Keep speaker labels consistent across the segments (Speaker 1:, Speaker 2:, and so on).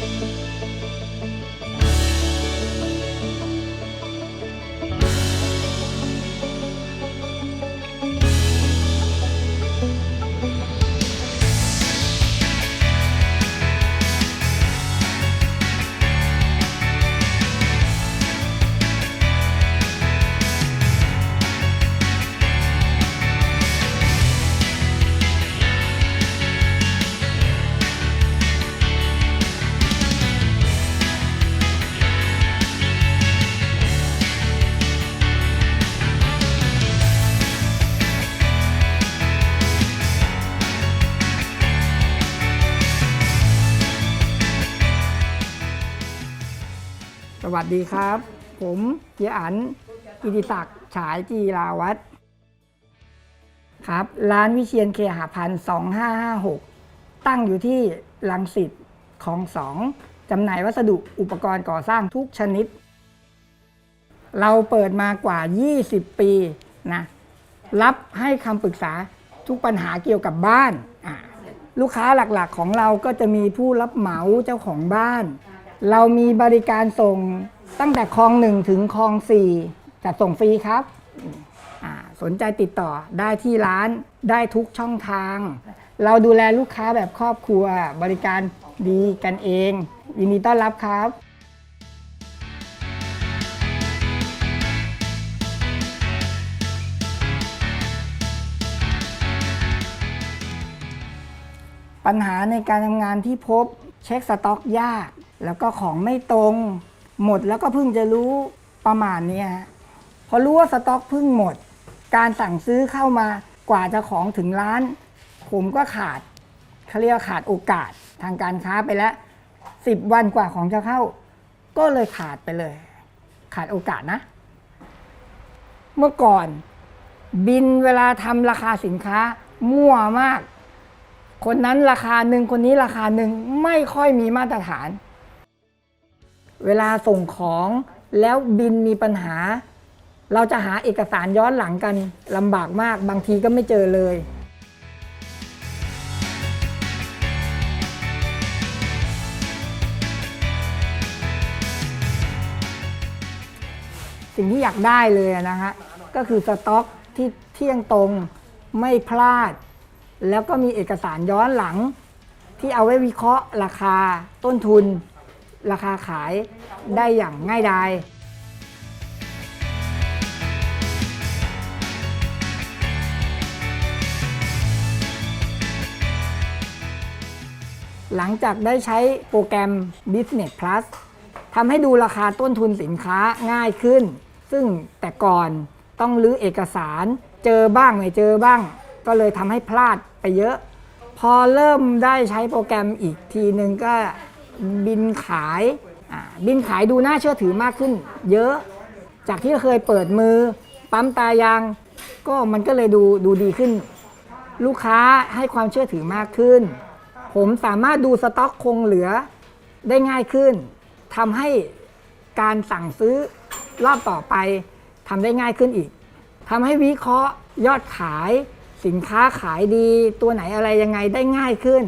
Speaker 1: ส วัสดีครับ ผมเฮียอันกิติศักดิ์ฉายจีราวัตรครับ ร้านวิเชียนเคหาพันสองห้าห้าหกตั้งอยู่ที่ลังสิตคลองสองจำหน่ายวัสดุอุปกรณ์ก่อสร้างทุกชนิด เราเปิดมากว่า 20 ปีนะรับให้คำปรึกษาทุกปัญหาเกี่ยวกับบ้าน ลูกค้าหลักๆของเราก็จะมีผู้รับเหมาเจ้าของบ้าน เรามีบริการส่งตั้งแต่คลองหนึ่งถึงคลองสี่จัดส่งฟรีครับ สนใจติดต่อได้ที่ร้านได้ทุกช่องทาง เราดูแลลูกค้าแบบครอบครัว บริการดีกันเองยินดีต้อนรับครับปัญหาในการทำงานที่พบเช็คสต็อกยาก แล้วก็ของไม่ตรง หมดแล้วก็เพิ่งจะรู้ประมาณนี้ฮะพอรู้ว่าสต็อกเพิ่งหมด การสั่งซื้อเข้ามากว่าจะของถึงร้าน ผมก็ขาดเขาเรียกขาดโอกาสทางการค้าไปแล้วสิบวันกว่าของจะเข้า ก็เลยขาดไปเลย ขาดโอกาสนะ เมื่อก่อนบินเวลาทำราคาสินค้ามั่วมาก คนนั้นราคาหนึ่งคนนี้ราคาหนึ่งไม่ค่อยมีมาตรฐาน เวลาส่งของแล้วบินมีปัญหา เราจะหาเอกสารย้อนหลังกันลำบากมากบางทีก็ไม่เจอเลย สิ่งที่อยากได้เลยนะฮะก็คือสต็อกที่เที่ยงตรงไม่พลาด แล้วก็มีเอกสารย้อนหลัง ที่เอาไว้วิเคราะห์ราคาต้นทุน ราคาขายได้อย่างง่ายดายหลังจากได้ใช้โปรแกรม Business Plus ทำให้ดูราคาต้นทุนสินค้าง่ายขึ้น ซึ่งแต่ก่อนต้องรื้อเอกสารเจอบ้างไม่เจอบ้าง ก็เลยทำให้พลาดไปเยอะ พอเริ่มได้ใช้โปรแกรมอีกทีหนึ่งก็ บินขายบินขายดูน่าเชื่อถือมากขึ้น เยอะจากที่เคยเปิดมือ ปั๊มตายาง ก็มันก็เลยดูดูดีขึ้น ลูกค้าให้ความเชื่อถือมากขึ้น ผมสามารถดูสต็อกคงเหลือได้ง่ายขึ้นทำให้การสั่งซื้อรอบต่อไปทำได้ง่ายขึ้นอีกทำให้วิเคราะห์ยอดขายสินค้าขายดีตัวไหนอะไรยังไงได้ง่ายขึ้น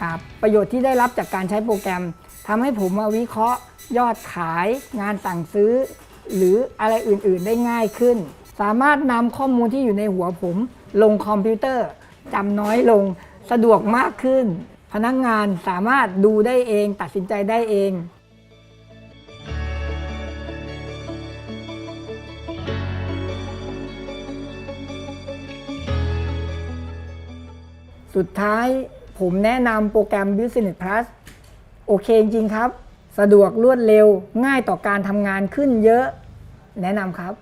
Speaker 1: ครับประโยชน์ที่ได้รับจากการใช้โปรแกรมทำให้ผมมาวิเคราะห์ ยอดขาย งานสั่งซื้อ หรืออะไรอื่นๆได้ง่ายขึ้น สามารถนำข้อมูลที่อยู่ในหัวผม ลงคอมพิวเตอร์จำน้อยลงสะดวกมากขึ้น พนักงานสามารถดูได้เอง ตัดสินใจได้เองสุดท้าย ผมแนะนำโปรแกรม Business Plus โอเคจริงครับ สะดวกรวดเร็วง่ายต่อการทำงานขึ้นเยอะ แนะนำครับ